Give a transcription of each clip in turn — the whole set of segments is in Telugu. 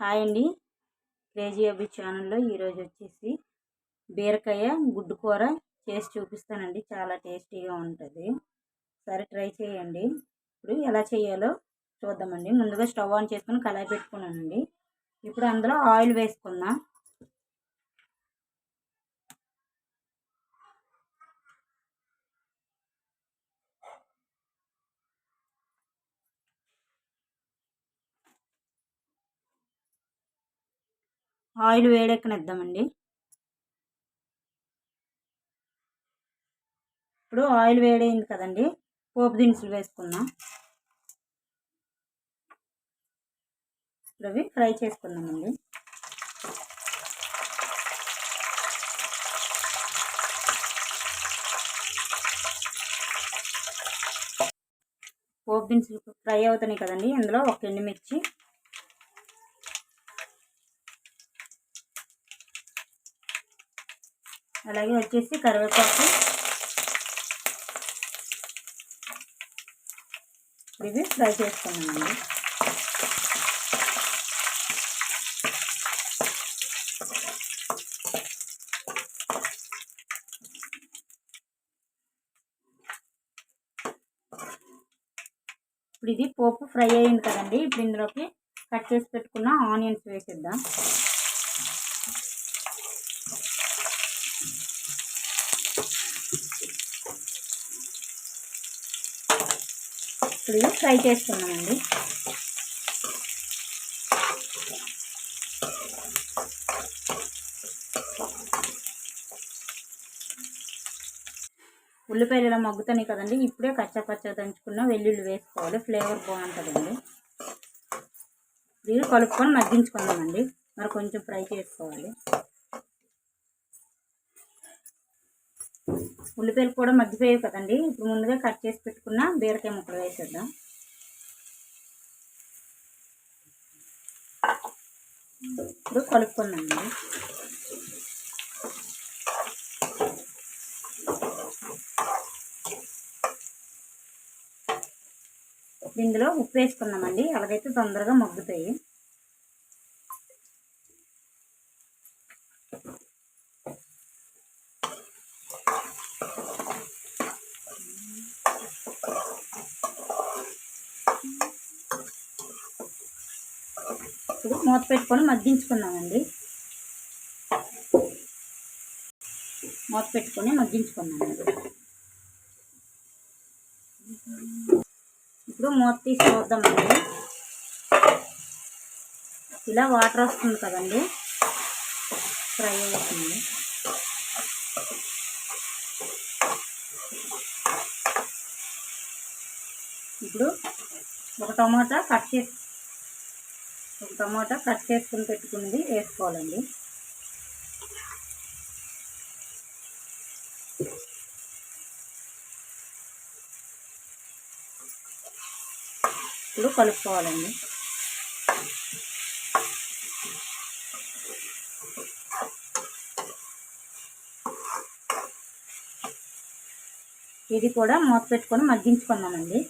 హాయ్ అండి. క్రేజీ అబ్బి ఛానల్లో ఈరోజు వచ్చేసి బీరకాయ గుడ్డు కూర చేసి చూపిస్తానండి. చాలా టేస్టీగా ఉంటుంది. సరే ట్రై చేయండి. ఇప్పుడు ఎలా చేయాలో చూద్దామండి. ముందుగా స్టవ్ ఆన్ చేసుకుని కళాయి పెట్టుకున్నానండి. ఇప్పుడు అందులో ఆయిల్ వేసుకుందాం. ఆయిల్ వేడెక్కనిద్దామండి. ఇప్పుడు ఆయిల్ వేడైంది కదండి పోపు దినుసులు వేసుకుందాం. ఇప్పుడు అవి ఫ్రై చేసుకుందామండి. పోపు దినుసులు ఫ్రై అవుతున్నాయి కదండి ఇందులో ఒక ఎండుమిర్చి అలాగే వచ్చేసి కరివేపాకు. ఇవి ఫ్రై చేసుకున్నామండి ఇప్పుడు ఇది పోపు ఫ్రై అయింది కదండి. ఇప్పుడు ఇందులోకి కట్ చేసి పెట్టుకున్న ఆనియన్స్ వేసేద్దాం. ఇప్పుడు ఫ్రై చేసుకున్నామండి. ఉల్లిపాయలు ఇలా మగ్గుతాయి కదండి ఇప్పుడే కచ్చపచ్చ దంచుకున్న వెల్లుల్లి వేసుకోవాలి ఫ్లేవర్ బాగుంటుందండి. ఇది కలుపుకొని మగ్గించుకుందామండి మరి కొంచెం ఫ్రై చేసుకోవాలి. ఉల్లిపాయలు కూడా మగ్గిపోయాయి కదండి. ఇప్పుడు ముందుగా కట్ చేసి పెట్టుకున్న బీరకాయ ముక్కలు వేసేద్దాం. ఇప్పుడు కలుపుకుందామండి. ఇందులో ఉప్పు వేసుకుందామండి. అలాగైతే తొందరగా మగ్గుతాయి. ఇప్పుడు మూత పెట్టుకొని మగ్గించుకున్నామండి. మూత పెట్టుకొని మగ్గించుకున్నామండి. ఇప్పుడు మూత తీసి చూద్దామండి ఇలా వాటర్ వస్తుంది కదండి. ఫ్రై అవుతుంది. ఇప్పుడు ఒక టమాటా కట్ చేసి టమాటా కట్ చేసుకుని పెట్టుకున్నది వేసుకోవాలండి. ఇప్పుడు కలుపుకోవాలండి. ఇది కూడా మూత పెట్టుకొని మగ్గించుకున్నామండి.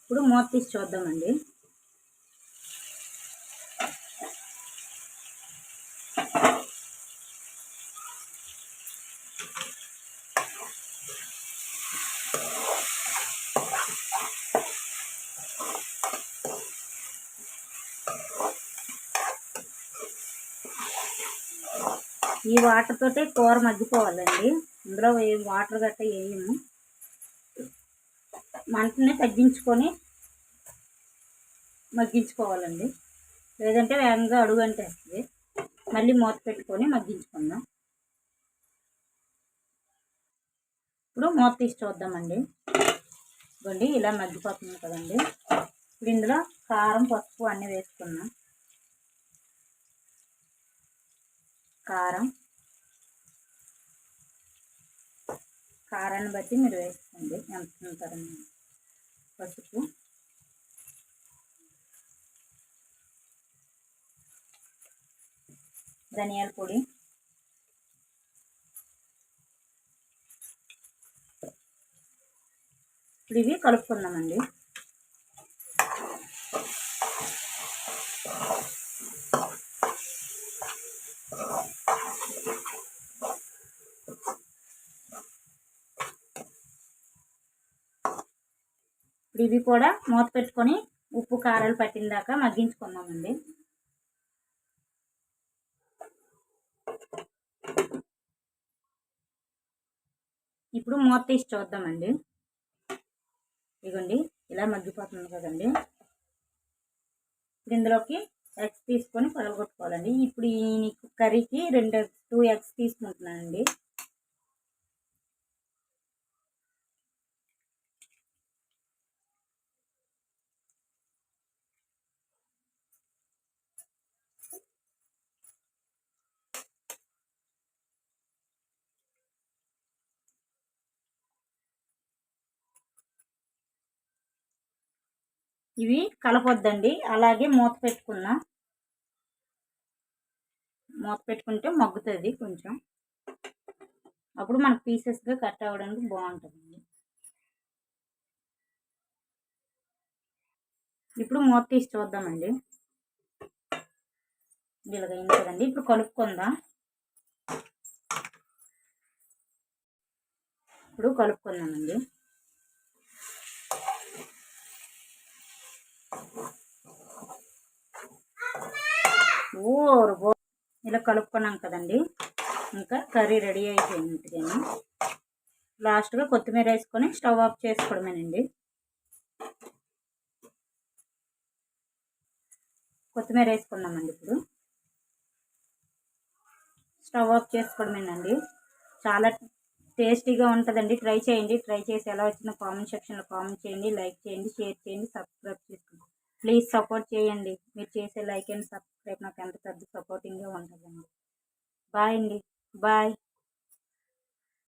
ఇప్పుడు మూత తీసి చూద్దామండి. ఈ వాటర్ తోటే కూర మగ్గిపోవాలండి. ఇందులో వాటర్ గట్ట వేయము మంటని తగ్గించుకొని మగ్గించుకోవాలండి. లేదంటే వేగంగా అడుగు అంటేస్తుంది. మళ్ళీ మూత పెట్టుకొని మగ్గించుకుందాం. ఇప్పుడు మూత తీసి చూద్దామండి. ఇదిగోండి ఇలా మగ్గిపోతుంది కదండి. ఇప్పుడు ఇందులో కారం పసుపు అన్నీ వేసుకున్నాం కారం. కారాన్ని బట్టి మీరు వేసుకోండి. ఎంత ఉంటారని పసుపు. ధనియాల పొడి. ఇప్పుడు ఇవి కలుపుకుందామండి. ఇప్పుడు ఇవి కూడా మూత పెట్టుకొని ఉప్పు కారాలు పట్టిన దాకా మగ్గించుకుందామండి. ఇప్పుడు మూత తీసి చూద్దామండి. ఇదిగోండి ఇలా మగ్గిపోతుంది కదండి. ఇప్పుడు ఇందులోకి ఎగ్స్ తీసుకొని పగలగొట్టుకోవాలండి. ఇప్పుడు ఈ కర్రీకి రెండు టూ ఎగ్స్ తీసుకుంటున్నానండి. ఇవి కలపొద్దండి. అలాగే మూత పెట్టుకున్నా మూత పెట్టుకుంటే మగ్గుతుంది కొంచెం. అప్పుడు మనకు పీసెస్గా కట్ అవ్వడానికి బాగుంటుంది ఇప్పుడు మూత తీసి చూద్దామండి. ఇలాగైంది కదండి. ఇప్పుడు కలుపుకుందాం. ఇప్పుడు కలుపుకుందామండి. ఓరు ఇలా కలుపుకున్నాం కదండి. ఇంకా కర్రీ రెడీ అయిపోయినట్టుగాని. లాస్ట్గా కొత్తిమీర వేసుకొని స్టవ్ ఆఫ్ చేసుకోవడమేనండి. కొత్తిమీర వేసుకున్నామండి ఇప్పుడు. స్టవ్ ఆఫ్ చేసుకోవడమేనండి. చాలా టేస్టీగా ఉంటుందండి. ట్రై చేయండి. ట్రై చేసి ఎలా వచ్చిందో కామెంట్ సెక్షన్లో కామెంట్ చేయండి. లైక్ చేయండి షేర్ చేయండి సబ్స్క్రైబ్ చేసుకోండి. ప్లీజ్ సపోర్ట్ చేయండి. మీరు చేసే లైక్ అండ్ సబ్స్క్రైబ్ నాకు ఎంత పెద్ద సపోర్టింగ్గా ఉంటుందండి. బాయ్ అండి. బాయ్